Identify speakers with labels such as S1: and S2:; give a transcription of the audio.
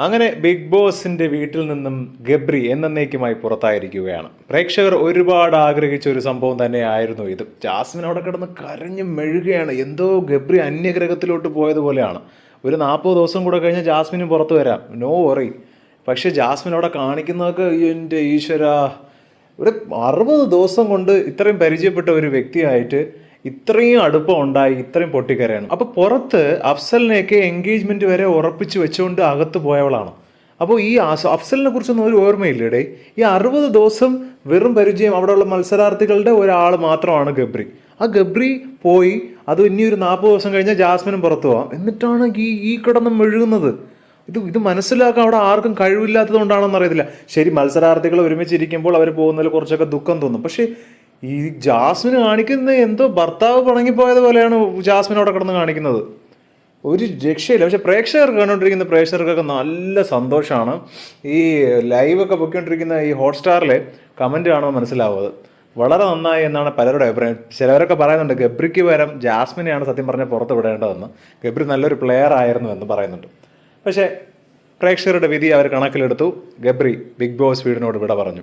S1: അങ്ങനെ ബിഗ് ബോസിന്റെ വീട്ടിൽ നിന്നും ഗബ്രി എന്നേക്കുമായി പുറത്തായിരിക്കുകയാണ്. പ്രേക്ഷകർ ഒരുപാട് ആഗ്രഹിച്ച ഒരു സംഭവം തന്നെയായിരുന്നു ഇത്. ജാസ്മിൻ അവിടെ കിടന്ന് കരഞ്ഞു മെഴുകയാണ്. എന്തോ ഗബ്രി അന്യഗ്രഹത്തിലോട്ട് പോയതുപോലെയാണ് ഒരു നാൽപ്പത് ദിവസം കൂടെ കഴിഞ്ഞാൽ ജാസ്മിനും പുറത്തു വരാം. നോ വറി പക്ഷേ ജാസ്മിൻ അവിടെ കാണിക്കുന്നതൊക്കെ എന്റെ ഈശ്വര. ഒരു അറുപത് ദിവസം കൊണ്ട് ഇത്രയും പരിചയപ്പെട്ട ഒരു വ്യക്തിയായിട്ട് ഇത്രയും അടുപ്പം ഉണ്ടായി ഇത്രയും പൊട്ടിക്കരയാണ്. അപ്പൊ പുറത്ത് അഫ്സലിനെയൊക്കെ എൻഗേജ്മെന്റ് വരെ ഉറപ്പിച്ച് വെച്ചുകൊണ്ട് അകത്ത് പോയവളാണ്. അപ്പോൾ ഈ അഫ്സലിനെ കുറിച്ചൊന്നും ഒരു ഓർമ്മയില്ലേടേ? ഈ അറുപത് ദിവസം വെറും പരിചയം അവിടെയുള്ള മത്സരാർത്ഥികളുടെ ഒരാൾ മാത്രമാണ് ഗബ്രി. ആ ഗബ്രി പോയി അത് ഇനി ഒരു നാൽപ്പത് ദിവസം കഴിഞ്ഞാൽ ജാസ്മിനും പുറത്തു പോവാം. എന്നിട്ടാണ് ഈ ഈ കിടന്ന് മെഴുകുന്നത്. ഇത് ഇത് മനസ്സിലാക്കാൻ അവിടെ ആർക്കും കഴിവില്ലാത്തത് കൊണ്ടാണെന്ന് അറിയത്തില്ല. ശരി മത്സരാർത്ഥികൾ ഒരുമിച്ചിരിക്കുമ്പോൾ അവർ പോകുന്നതിൽ കുറച്ചൊക്കെ ദുഃഖം തോന്നും. പക്ഷേ ഈ ജാസ്മിന് കാണിക്കുന്ന എന്തോ ഭർത്താവ് പിണങ്ങിപ്പോയത് പോലെയാണ് ജാസ്മിൻ അവിടെ കിടന്ന് കാണിക്കുന്നത്. ഒരു രക്ഷയില്ല. പക്ഷെ പ്രേക്ഷകർ കണ്ടുകൊണ്ടിരിക്കുന്ന പ്രേക്ഷകർക്കൊക്കെ നല്ല സന്തോഷമാണ് ഈ ലൈവൊക്കെ പൊയ്ക്കൊണ്ടിരിക്കുന്ന ഈ ഹോട്ട്സ്റ്റാറിലെ കമന്റ് കാണുമ്പോൾ മനസ്സിലാവുന്നത്. വളരെ നന്നായി എന്നാണ് പലരുടെ അഭിപ്രായം. ചിലവരൊക്കെ പറയുന്നുണ്ട് ഗബ്രിക്ക് പകരം ജാസ്മിനെയാണ് സത്യം പറഞ്ഞാൽ പുറത്ത് വിടേണ്ടതെന്ന്. ഗബ്രി നല്ലൊരു പ്ലെയർ ആയിരുന്നു എന്ന് പറയുന്നുണ്ട്. പക്ഷേ പ്രേക്ഷകരുടെ വിധി അവർ കണക്കിലെടുത്തു. ഗബ്രി ബിഗ് ബോസ് വീടിനോട് വിട പറഞ്ഞു.